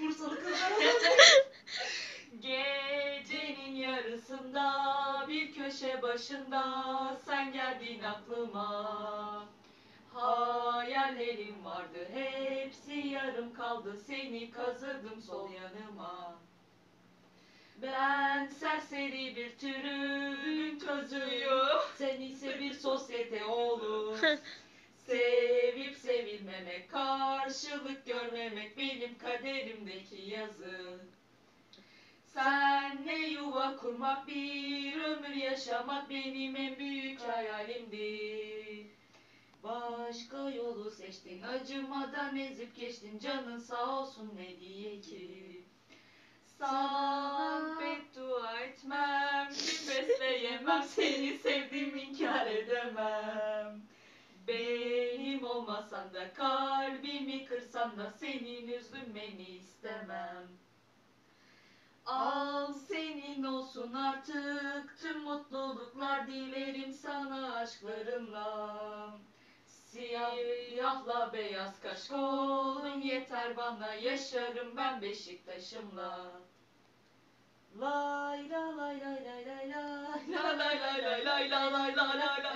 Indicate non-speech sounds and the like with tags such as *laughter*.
Bursalı kızlar *laughs* Gecenin yarısında bir köşe başında sen geldin aklıma. Hayallerim vardı hepsi yarım kaldı seni kazıdım sol yanıma. Ben serseri bir türün közüyüm Sen ise bir sosyete oğlu *laughs* Sevip sevilmemek, karşılık benim kaderimdeki yazı. Senle yuva kurmak, bir ömür yaşamak benim en büyük hayalimdi. Başka yolu seçtin, acımadan ezip geçtin, canın sağ olsun ne diye ki. Sana beddua etmem, bir besleyemem, seni sevdim inkar edemem. Olmasan da kalbimi kırsan da senin üzülmeni istemem. Al senin olsun artık tüm mutluluklar dilerim sana aşklarımla. Siyahla beyaz kaş kolun yeter bana yaşarım ben Beşiktaş'ımla. Lay la lay lay lay lay lay la lay lay lay lay la lay la lay